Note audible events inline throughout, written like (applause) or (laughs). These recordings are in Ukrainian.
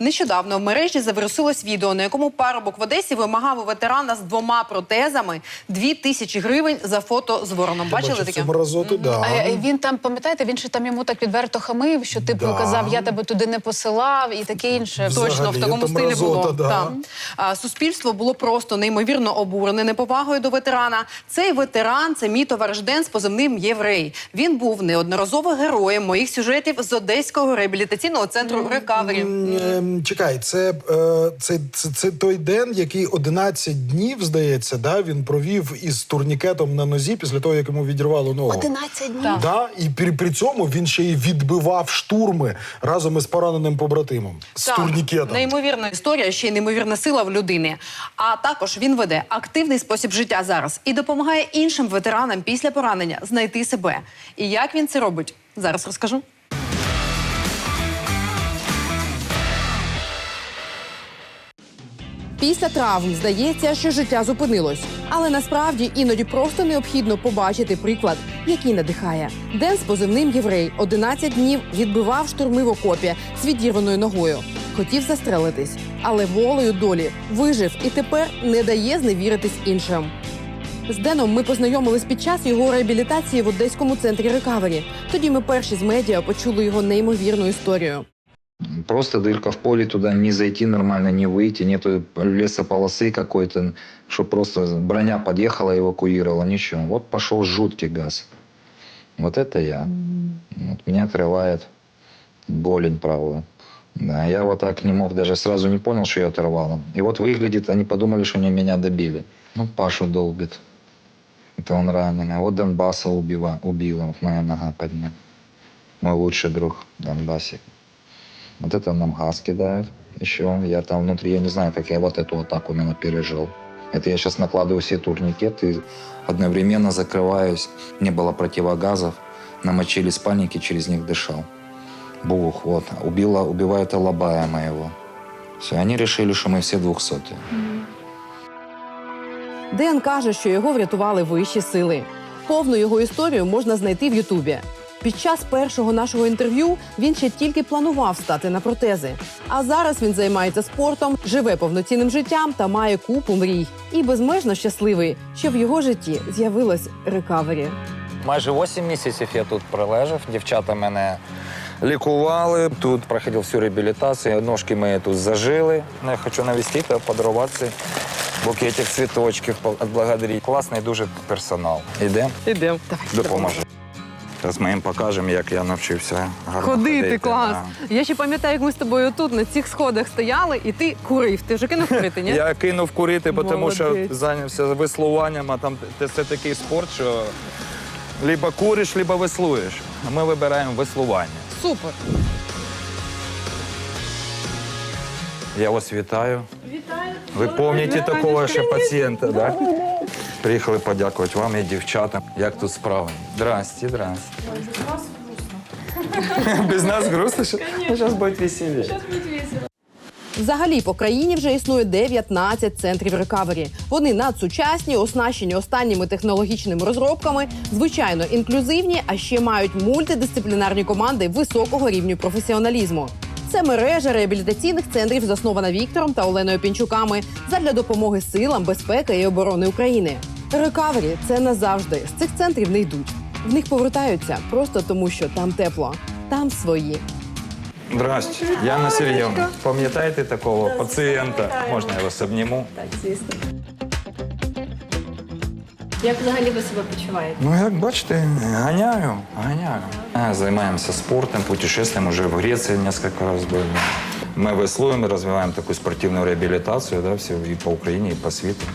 Нещодавно в мережі завирусилось відео, на якому парубок в Одесі вимагав у ветерана з двома протезами дві тисячі гривень за фото з вороном. Бачили Бачив таке? цю мразоту, да. А е, він там, пам'ятаєте, він ще там йому так відверто хамив, що типу Да. казав, я тебе туди не посилав і таке інше. Взагалі, Точно в такому стилі мразота, було. да. Так. А, суспільство було просто неймовірно обурене неповагою до ветерана. Цей ветеран це мій товариш Ден з позивним Єврей. Він був неодноразово героєм моїх сюжетів з Одеського реабілітаційного центру Рекавері. Ем, Чекай, це, е, це, це, це той ден, який 11 днів, здається, да, він провів із турнікетом на нозі після того, як йому відірвало ногу. 11 днів. Да, і при, при цьому він ще й відбивав штурми разом із пораненим побратимом з Так, турнікетом. Неймовірна історія, ще й неймовірна сила в людини. А також він веде активний спосіб життя зараз і допомагає іншим ветеранам після поранення знайти себе. І як він це робить, зараз розкажу. Після травм здається, що життя зупинилось, але насправді іноді просто необхідно побачити приклад, який надихає. Ден з позивним єврей 11 днів відбивав штурми в окопі з відірваною ногою. Хотів застрелитись, але волею долі вижив і тепер не дає зневіритись іншим. З Деном ми познайомились під час його реабілітації в одеському центрі рекавері. Тоді ми перші з медіа почули його неймовірну історію. Просто дырка в поле, туда не зайти нормально, не выйти, нету лесополосы какой-то, что просто броня подъехала, эвакуировала, ничего. Вот пошел жуткий газ. Вот это я. Вот меня отрывает голень правую. Да, я вот так не мог, даже сразу не понял, что я оторвал. И вот выглядит, они подумали, что они меня добили. Ну, Пашу долбит. Это он раненый. А вот Донбасса убила, убила, моя нога под ним. Мой лучший друг в Донбассе. Вот это нам газ кидают еще. Я там внутри, я не знаю, как я вот эту атаку именно пережил. Это я сейчас накладываю все турникеты, одновременно закрываюсь. Не было противогазов, намочили спальники, через них дышал. Бух, вот. Убила, убивает Алабая моего. Все, они решили, что мы все двухсотые. Ден каже, що його врятували вищі сили. Повну його історію можна знайти в Ютубі. Під час першого нашого інтерв'ю він ще тільки планував стати на протези. А зараз він займається спортом, живе повноцінним життям та має купу мрій. І безмежно щасливий, що в його житті з'явилось рекавері. Майже 8 місяців я тут пролежав. Дівчата мене лікували. Тут проходив всю реабілітацію. Ножки мої тут зажили. Ну, Я хочу навестити, подарувати букетик цвіточків, відблагодарити. Класний дуже персонал. Ідемо, Ідемо. допоможе. Зараз ми їм покажемо, як я навчився гарно Ходити, ходити. клас. да. Я ще пам'ятаю, як ми з тобою тут на цих сходах стояли, і ти курив. Ти вже кинув курити, ні? (laughs) Я кинув курити, тому що зайнявся веслуванням, а там це, такий спорт, що либо куриш, либо веслуєш. А Ми вибираємо веслування. Супер. Я вас вітаю. Вітаю. Ви пам'ятаєте такого ще пацієнта, так? Да? Приїхали подякувати вам і дівчатам. Як тут справи? Здрасте, здрасте. (laughs) Без нас грустно. Без нас грустно? що? Зараз буде веселіше. Взагалі по країні вже існує 19 центрів рекавері. Вони надсучасні, оснащені останніми технологічними розробками, звичайно інклюзивні, а ще мають мультидисциплінарні команди високого рівню професіоналізму. Це мережа реабілітаційних центрів, заснована Віктором та Оленою Пінчуками задля допомоги силам безпеки і оборони України. Рекавері це назавжди. З цих центрів не йдуть. В них повертаються просто тому, що там тепло, там свої. Здрасте. Яна Сергіївна, пам'ятаєте такого пацієнта? Можна я вас обніму? Як взагалі ви себе почуваєте? Ну, як бачите, гоняю, гоняю. А, Займаємося спортом, путешествуем. Уже в Греції несколько раз были. Мы веслуем и развиваем такую спортивную реабилитацию да, все, и по Україні, і по світу.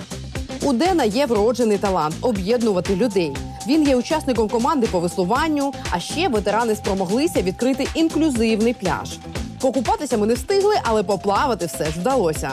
У Дена є вроджений талант об'єднувати людей. Він є учасником команди по веслуванню, а ще ветерани спромоглися відкрити інклюзивний пляж. Покупатися ми не встигли, але поплавати все ж вдалося.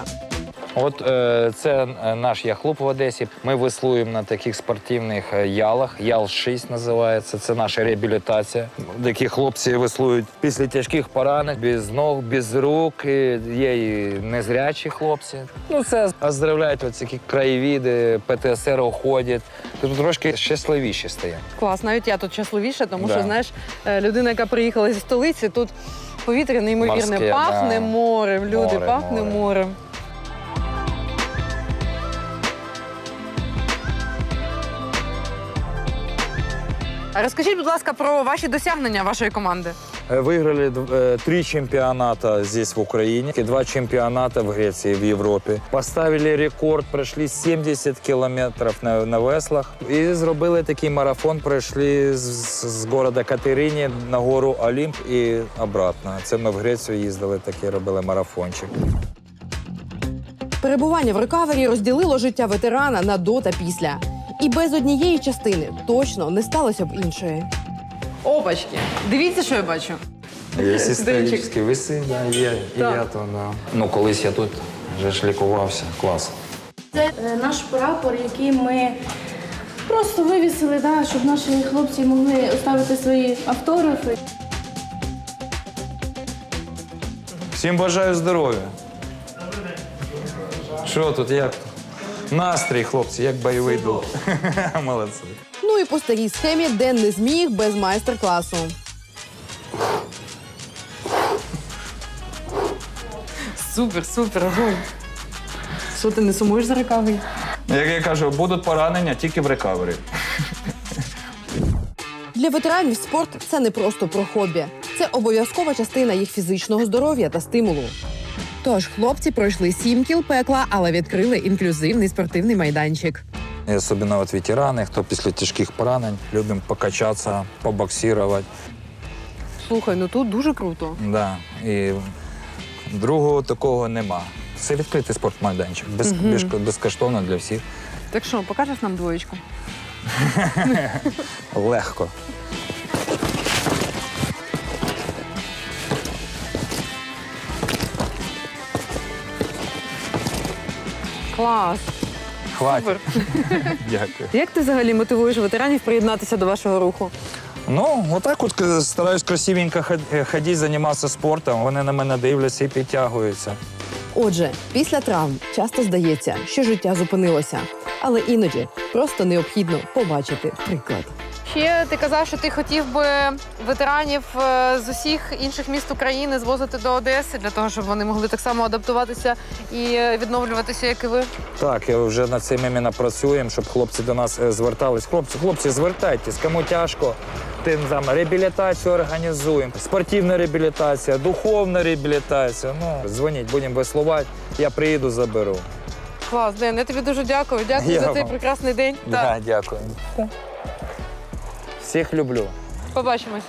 От е, це е, наш яхлуб в Одесі. Ми веслуємо на таких спортивних е, ялах. Ял 6 називається. Це наша реабілітація. Такі хлопці веслують після тяжких поранень, без ног, без рук. Є і незрячі хлопці. Ну це оздоровляють ось такі краєвіди, ПТСР уходять. Тут трошки щасливіші стає. Клас, навіть я тут щасливіша, тому Да. що знаєш, людина, яка приїхала зі столиці, тут повітря неймовірне. Морське, пахне да. морем, люди, Море, пахне море. морем. розкажіть, будь ласка, про ваші досягнення вашої команди. Э, Выиграли э, три чемпионата здесь, в Украине, и два чемпионата в Греции, в Европе. Поставили рекорд, пройшли 70 кілометрів на, на веслах. І зробили такий марафон, пройшли з, з города Катерині на гору Олімп і обратно. Це ми в Грецію їздили, такий робили марафончик. Перебування в рекавері розділило життя ветерана на до та після. І без однієї частини точно не сталося б іншої. Опачки, дивіться, що я бачу. Є історичні веси, да, є. І я то, да. Ну, колись я тут вже ж лікувався. Клас. Це е, наш прапор, який ми просто вивісили, да, щоб наші хлопці могли оставити свої автографи. Всім бажаю здоров'я. Що тут, як тут? Настрій, хлопці, як бойовий дух. (laughs) Молодці. Ну і по старій схемі Ден не зміг без майстер-класу. Супер, супер, огонь. Що ти не сумуєш за рекавері? Як я кажу, будуть поранення тільки в рекавері. Для ветеранів спорт це не просто про хобі, це обов'язкова частина їх фізичного здоров'я та стимулу. Тож хлопці пройшли сім кіл пекла, але відкрили інклюзивний спортивний майданчик. І особливо от ветерани, хто після тяжких поранень, любимо покачатися, побоксувати. Слухай, ну тут дуже круто. Да. І другого такого нема. Це відкритий спортмайданчик, без, без, безкоштовно для всіх. Так що, покажеш нам двоєчку? (laughs) Легко. Клас. Хватить. (laughs) Дякую. Як ти взагалі мотивуєш ветеранів приєднатися до вашого руху? Ну, отак от е, стараюсь красивенько ход- е, ходити, займатися спортом. Вони на мене дивляться і підтягуються. Отже, після травм часто здається, що життя зупинилося, але іноді просто необхідно побачити приклад. Ще ти казав, що ти хотів би ветеранів е, з усіх інших міст України звозити до Одеси для того, щоб вони могли так само адаптуватися і е, відновлюватися, як і ви. Так, я вже над цим іменно працюємо, щоб хлопці до нас е, звертались. Хлопці, хлопці, звертайтесь, кому тяжко. Тим там реабілітацію організуємо, спортивна реабілітація, духовна реабілітація. Ну, дзвоніть, будемо веслувати, я приїду, заберу. Клас, Ден, я тобі дуже дякую. Дякую Я за цей вам. прекрасний день. Да, дякую. Всіх люблю. Побачимось.